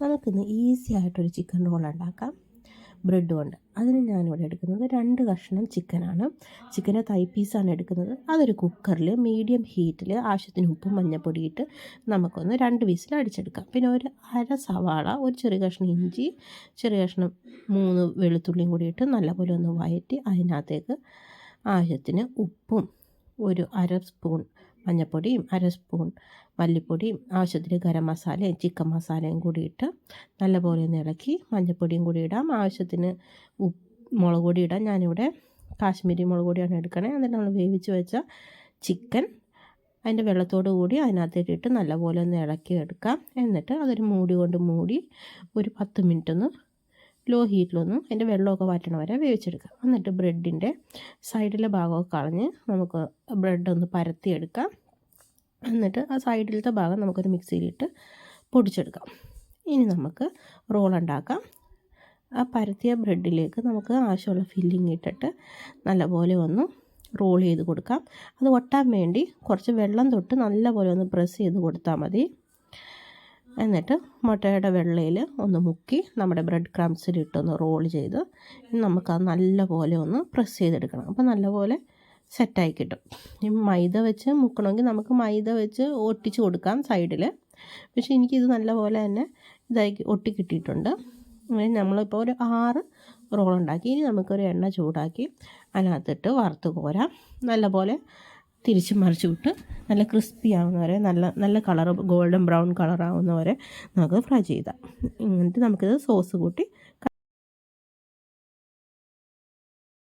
നമുക്കിന്ന് ഈസി ആയിട്ടൊരു chicken roll ഉണ്ടാക്കാം. ബ്രെഡ് കൊണ്ട്. അതിന് ഞാനിവിടെ എടുക്കുന്നത് രണ്ട് കഷ്ണം ചിക്കനാണ്. ചിക്കനെ തൈ പീസാണ് എടുക്കുന്നത്. അതൊരു കുക്കറിൽ മീഡിയം ഹീറ്റിൽ ആവശ്യത്തിന് ഉപ്പും മഞ്ഞൾപ്പൊടിയിട്ട് നമുക്കൊന്ന് രണ്ട് പീസിൽ അടിച്ചെടുക്കാം. പിന്നെ ഒരു അര സവാള ഒരു ചെറിയ കഷ്ണം ഇഞ്ചി ചെറിയ കഷ്ണം മൂന്ന് വെളുത്തുള്ളിയും കൂടി ഇട്ട് നല്ലപോലെ ഒന്ന് വയറ്റി അതിനകത്തേക്ക് ആവശ്യത്തിന് ഉപ്പും ഒരു അര സ്പൂൺ മഞ്ഞൾപ്പൊടിയും അര സ്പൂൺ മല്ലിപ്പൊടിയും ആവശ്യത്തിന് ഗരം മസാലയും ചിക്കൻ മസാലയും കൂടി ഇട്ട് നല്ലപോലെ ഒന്ന് ഇളക്കി മഞ്ഞൾപ്പൊടിയും കൂടി ഇടാം. ആവശ്യത്തിന് ഉപ്പ് മുളക് പൊടി ഇടാം. ഞാനിവിടെ കാശ്മീരി മുളക് പൊടിയാണ് എടുക്കണേ. എന്നിട്ട് നമ്മൾ വേവിച്ച് വെച്ച ചിക്കൻ അതിന്റെ വെള്ളത്തോട് കൂടി അതിനകത്തേക്ക് ഇട്ട് നല്ലപോലെ ഒന്ന് ഇളക്കി എടുക്കാം. എന്നിട്ട് അതൊരു മൂടി കൊണ്ട് മൂടി ഒരു പത്ത് മിനിറ്റ് ഒന്ന് ലോ ഹീറ്റിലൊന്ന് അതിന്റെ വെള്ളമൊക്കെ വറ്റണ വരെ വേവിച്ചെടുക്കുക. എന്നിട്ട് ബ്രെഡിന്റെ സൈഡിലെ ഭാഗമൊക്കെ കളഞ്ഞ് നമുക്ക് ബ്രെഡ് ഒന്ന് പരത്തിയെടുക്കാം. എന്നിട്ട് ആ സൈഡിലത്തെ ഭാഗം നമുക്കൊരു മിക്സിയിലിട്ട് പൊടിച്ചെടുക്കാം. ഇനി നമുക്ക് റോൾ ഉണ്ടാക്കാം. ആ പരത്തിയ ബ്രെഡിലേക്ക് നമുക്ക് ആവശ്യമുള്ള ഫില്ലിംഗ് ഇട്ടിട്ട് നല്ലപോലെ ഒന്ന് റോൾ ചെയ്ത് കൊടുക്കാം. അത് ഒട്ടാൻ വേണ്ടി കുറച്ച് വെള്ളം തൊട്ട് നല്ലപോലെ ഒന്ന് പ്രസ് ചെയ്ത് കൊടുത്താൽ മതി. എന്നിട്ട് മുട്ടയുടെ വെള്ളയിൽ ഒന്ന് മുക്കി നമ്മുടെ ബ്രെഡ് ക്രംസിലിട്ടൊന്ന് റോൾ ചെയ്ത് നമുക്കത് നല്ലപോലെ ഒന്ന് പ്രസ് ചെയ്തെടുക്കണം. അപ്പോൾ നല്ലപോലെ സെറ്റായി കിട്ടും. ഈ മൈദ വെച്ച് മുക്കണമെങ്കിൽ നമുക്ക് മൈദ വെച്ച് ഒട്ടിച്ച് കൊടുക്കാം സൈഡിൽ പക്ഷേ എനിക്കിത് നല്ലപോലെ തന്നെ ഇതായി ഒട്ടി കിട്ടിയിട്ടുണ്ട്. നമ്മളിപ്പോൾ ഒരു ആറ് റോൾ ഉണ്ടാക്കി. ഇനി നമുക്കൊരു എണ്ണ ചൂടാക്കി അതിനകത്തിട്ട് വറുത്ത് കോരാം. നല്ലപോലെ തിരിച്ച് മറിച്ച് വിട്ട് നല്ല ക്രിസ്പി ആവുന്നവരെ നല്ല നല്ല കളർ ഗോൾഡൻ ബ്രൗൺ കളർ ആവുന്നവരെ നമുക്ക് ഫ്രൈ ചെയ്താൽ എന്നിട്ട് നമുക്കിത് സോസ് കൂട്ടി